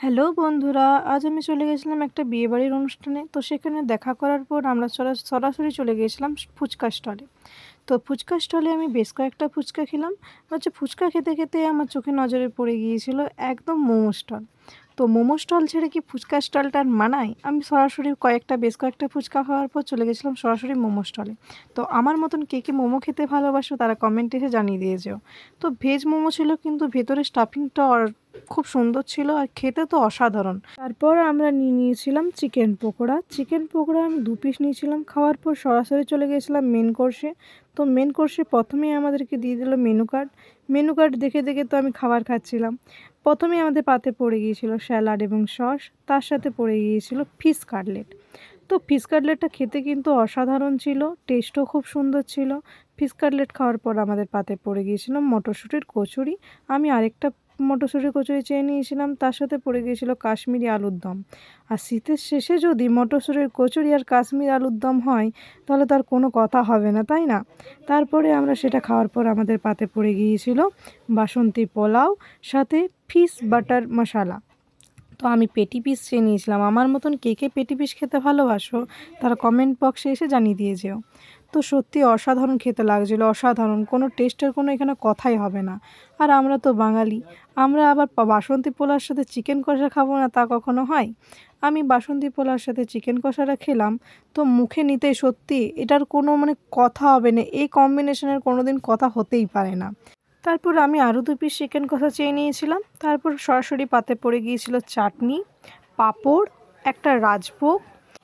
Hello বন্ধুরা, আজ আমি চলে গেছিলাম একটা বিয়েবাড়ির অনুষ্ঠানে। তো সেখানে দেখা করার পর আমরা সরা- সরাসরি চলে গিয়েছিলাম ফুচকা স্টলে। তো ফুচকা স্টলে আমি বেশ কয়েকটা ফুচকা খেলাম। হচ্ছে ফুচকা খেতে খেতে আমার চোখে নজরে পড়ে গিয়েছিল একদম মোমো স্টল। তো মোমো স্টল ছেড়ে কি ফুচকা স্টলটা আর মানায়? আমি সরাসরি কয়েকটা, বেশ কয়েকটা ফুচকা খাওয়ার পর চলে গেছিলাম সরাসরি মোমো স্টলে। তো আমার মতন কে কে মোমো খেতে ভালোবাসো তারা কমেন্টে এসে জানিয়ে দিয়ে যেও তো ভেজ মোমো ছিল কিন্তু ভেতরে স্টাফিংটা খুব সুন্দর ছিল আর খেতে তো অসাধারণ। তারপর আমরা নিয়ে নিয়েছিলাম চিকেন পকোড়া। চিকেন পকোড়া আমি দু পিস নিয়েছিলাম। খাওয়ার পর সরাসরি চলে গিয়েছিলাম মেন কোর্সে তো মেন কোর্সে প্রথমেই আমাদেরকে দিয়ে দিল মেনু কার্ড মেনু কার্ড দেখে দেখে তো আমি খাবার খাচ্ছিলাম। প্রথমেই আমাদের পাতে পড়ে গিয়েছিল স্যালাড এবং সস তার সাথে পড়ে গিয়েছিল ফিশ কাটলেট তো ফিশ কাটলেটটা খেতে কিন্তু অসাধারণ ছিল টেস্টও খুব সুন্দর ছিল। ফিশ কাটলেট খাওয়ার পর আমাদের পাতে পড়ে গিয়েছিল মটরশুঁটির কচুরি। আমি আরেকটা মটরশুঁটির কচুরি চেয়ে নিয়েছিলাম, তার সাথে পড়ে গিয়েছিল কাশ্মীরি আলুর দম। আর শীতের শেষে যদি মটরশুঁটির কচুরি আর কাশ্মীর আলুর দম হয়, তাহলে তার কোনো কথা হবে না, তাই না? তারপরে আমরা সেটা খাওয়ার পর আমাদের পাতে পড়ে গিয়েছিল বাসন্তী পোলাও, সাথে ফিশ বাটার মশালা। তো আমি পেটি পিস চেয়ে নিয়েছিলাম। আমার মতন কে কে পেটি পিস খেতে ভালোবাসো, তারা কমেন্ট বক্সে এসে জানিয়ে দিয়ে যেও। তো সত্যি অসাধারণ খেতে লাগছিল, অসাধারণ। কোনো টেস্টের কোনো এখানে কথাই হবে না। আর আমরা তো বাঙালি। আমরা আবার বাসন্তী পোলার সাথে চিকেন কষা খাব না তা কখনো হয়? আমি বাসন্তী পোলার সাথে চিকেন কষাটা খেলাম। তো মুখে নিতে সত্যি এটার কোনো মানে কথা হবে না। এই কম্বিনেশনের কোনো দিন কথা হতেই পারে না। তারপর আমি আরও দু পিস চিকেন কষা চেয়ে নিয়েছিলাম। তারপর সরাসরি পাতে পড়ে গিয়েছিল চাটনি, পাঁপড়, একটা রাজভোগ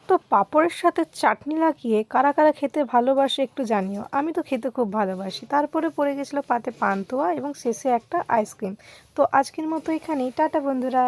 তো পাঁপড়ের সাথে চাটনি লাগিয়ে কারা কারা খেতে ভালোবাসে একটু জানিও। আমি তো খেতে খুব ভালোবাসি। তারপরে পড়ে গেছিল পাতে পান্তুয়া এবং শেষে একটা আইসক্রিম তো আজকের মতো এখানেই। টাটা বন্ধুরা।